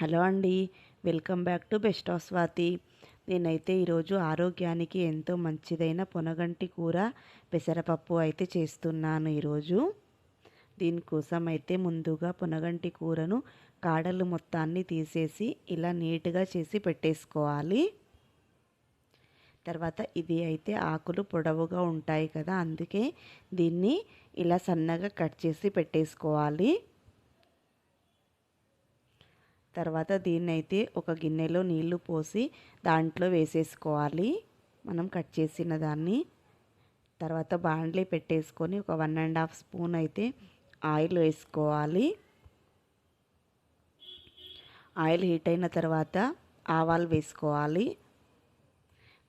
Hello అండి welcome back to best of Swathi. నేనైతే ఈరోజు ఆరోగ్యానికి ఎంతో మంచిదైన పొనగంటి కూర పెసరపప్పు అయితే చేస్తున్నాను ఈరోజు. దీనికోసం అయితే ముందుగా పొనగంటి కూరను కాడలు మొత్తాన్ని తీసేసి ఇలా నీట్గా చేసి పెట్టేసుకోవాలి. తర్వాత ఇది అయితే ఆకులు పొడవుగా ఉంటాయి కదా అందుకే దీన్ని ఇలా సన్నగా కట్ చేసి పెట్టేసుకోవాలి. తర్వాత దీన్నైతే ఒక గిన్నెలో నీళ్ళు పోసి దాంట్లో వేసేసుకోవాలి. మనం కట్ చేసిన దాన్ని. తర్వాత బాండ్లీ పెట్టేసుకొని ఒక వన్ అండ్ హాఫ్ స్పూన్ అయితే ఆయిల్ వేసుకోవాలి. ఆయిల్ హీట్ అయిన తర్వాత ఆవాలు వేసుకోవాలి.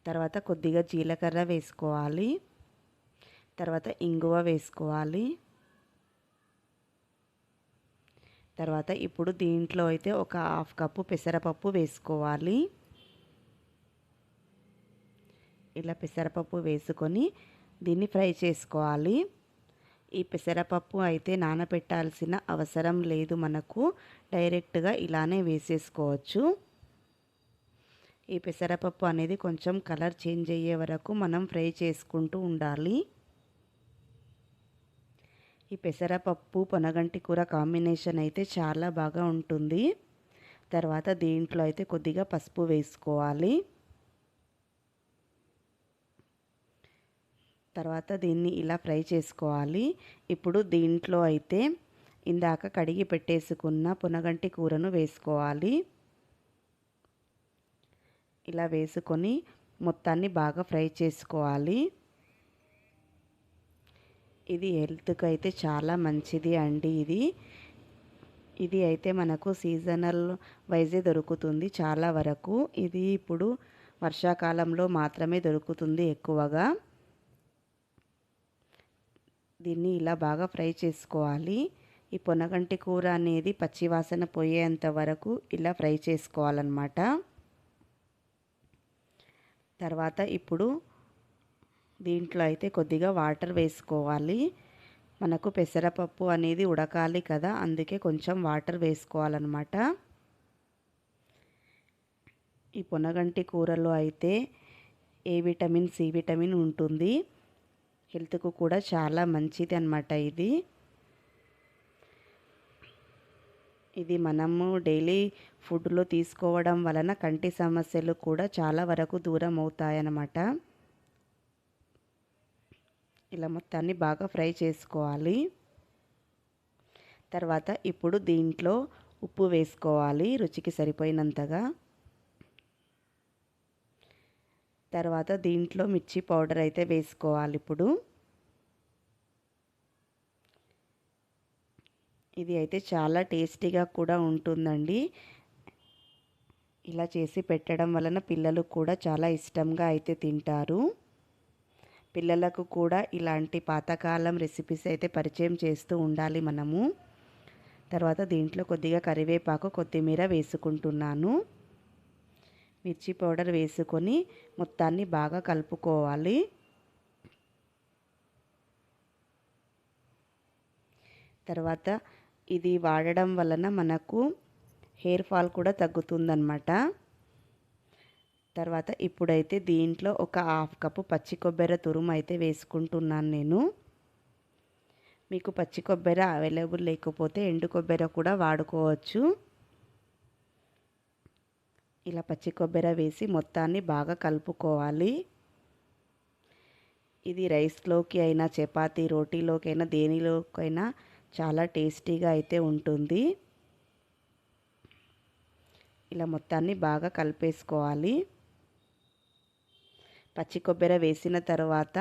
తర్వాత కొద్దిగా జీలకర్ర వేసుకోవాలి. తర్వాత ఇంగువ వేసుకోవాలి. తర్వాత ఇప్పుడు దీంట్లో అయితే ఒక హాఫ్ కప్పు పెసరపప్పు వేసుకోవాలి. ఇలా పెసరపప్పు వేసుకొని దీన్ని ఫ్రై చేసుకోవాలి. ఈ పెసరపప్పు అయితే నానబెట్టాల్సిన అవసరం లేదు మనకు. డైరెక్ట్గా ఇలానే వేసేసుకోవచ్చు. ఈ పెసరపప్పు అనేది కొంచెం కలర్ చేంజ్ అయ్యే వరకు మనం ఫ్రై చేసుకుంటూ ఉండాలి. ఈ పెసరపప్పు పొనగంటి కూర కాంబినేషన్ అయితే చాలా బాగా ఉంటుంది. తర్వాత దీంట్లో అయితే కొద్దిగా పసుపు వేసుకోవాలి. తర్వాత దీన్ని ఇలా ఫ్రై చేసుకోవాలి. ఇప్పుడు దీంట్లో అయితే ఇందాక కడిగి పెట్టేసుకున్న పునగంటి కూరను వేసుకోవాలి. ఇలా వేసుకొని మొత్తాన్ని బాగా ఫ్రై చేసుకోవాలి. ఇది హెల్త్కి అయితే చాలా మంచిది అండి ఇది. ఇది అయితే మనకు సీజనల్ వైజే దొరుకుతుంది చాలా వరకు. ఇది ఇప్పుడు వర్షాకాలంలో మాత్రమే దొరుకుతుంది ఎక్కువగా. దీన్ని ఇలా బాగా ఫ్రై చేసుకోవాలి. ఈ పొనగంటి కూర అనేది పచ్చివాసన పోయేంత వరకు ఇలా ఫ్రై చేసుకోవాలన్నమాట. తర్వాత ఇప్పుడు దీంట్లో అయితే కొద్దిగా వాటర్ వేసుకోవాలి. మనకు పెసరపప్పు అనేది ఉడకాలి కదా అందుకే కొంచెం వాటర్ వేసుకోవాలన్నమాట. ఈ పొనగంటి కూరలో అయితే ఏ విటమిన్ సి విటమిన్ ఉంటుంది. హెల్త్కు కూడా చాలా మంచిది అనమాట ఇది. ఇది మనము డైలీ ఫుడ్లో తీసుకోవడం వలన కంటి సమస్యలు కూడా చాలా వరకు దూరం అవుతాయన్నమాట. ఇలా మొత్తాన్ని బాగా ఫ్రై చేసుకోవాలి. తర్వాత ఇప్పుడు దీంట్లో ఉప్పు వేసుకోవాలి రుచికి సరిపోయినంతగా. తర్వాత దీంట్లో మిర్చి పౌడర్ అయితే వేసుకోవాలి ఇప్పుడు. ఇది అయితే చాలా టేస్టీగా కూడా ఉంటుందండి. ఇలా చేసి పెట్టడం వలన పిల్లలు కూడా చాలా ఇష్టంగా అయితే తింటారు. పిల్లలకు కూడా ఇలాంటి పాతకాలం రెసిపీస్ అయితే పరిచయం చేస్తూ ఉండాలి మనము. తర్వాత దీంట్లో కొద్దిగా కరివేపాకు కొత్తిమీర వేసుకుంటున్నాను. మిర్చి పౌడర్ వేసుకొని మొత్తాన్ని బాగా కలుపుకోవాలి. తర్వాత ఇది వాడడం వలన మనకు హెయిర్ ఫాల్ కూడా తగ్గుతుందన్నమాట. తర్వాత ఇప్పుడైతే దీంట్లో ఒక హాఫ్ కప్పు పచ్చి కొబ్బరి తురుము అయితే వేసుకుంటున్నాను నేను. మీకు పచ్చి కొబ్బరి అవైలబుల్ లేకపోతే ఎండు కొబ్బరి కూడా వాడుకోవచ్చు. ఇలా పచ్చి కొబ్బరి వేసి మొత్తాన్ని బాగా కలుపుకోవాలి. ఇది రైస్లోకి అయినా చపాతీ రోటీలోకి అయినా దేనిలోకైనా చాలా టేస్టీగా అయితే ఉంటుంది. ఇలా మొత్తాన్ని బాగా కలిపేసుకోవాలి. పచ్చి కొబ్బరి వేసిన తర్వాత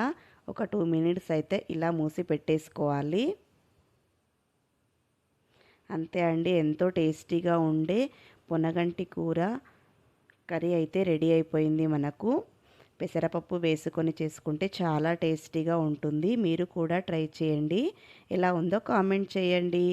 ఒక టూ మినిట్స్ అయితే ఇలా మూసి పెట్టేసుకోవాలి. అంతే అండి ఎంతో టేస్టీగా ఉండే పొనగంటి కూర కర్రీ అయితే రెడీ అయిపోయింది మనకు. పెసరపప్పు వేసుకొని చేసుకుంటే చాలా టేస్టీగా ఉంటుంది. మీరు కూడా ట్రై చేయండి. ఎలా ఉందో కామెంట్ చేయండి.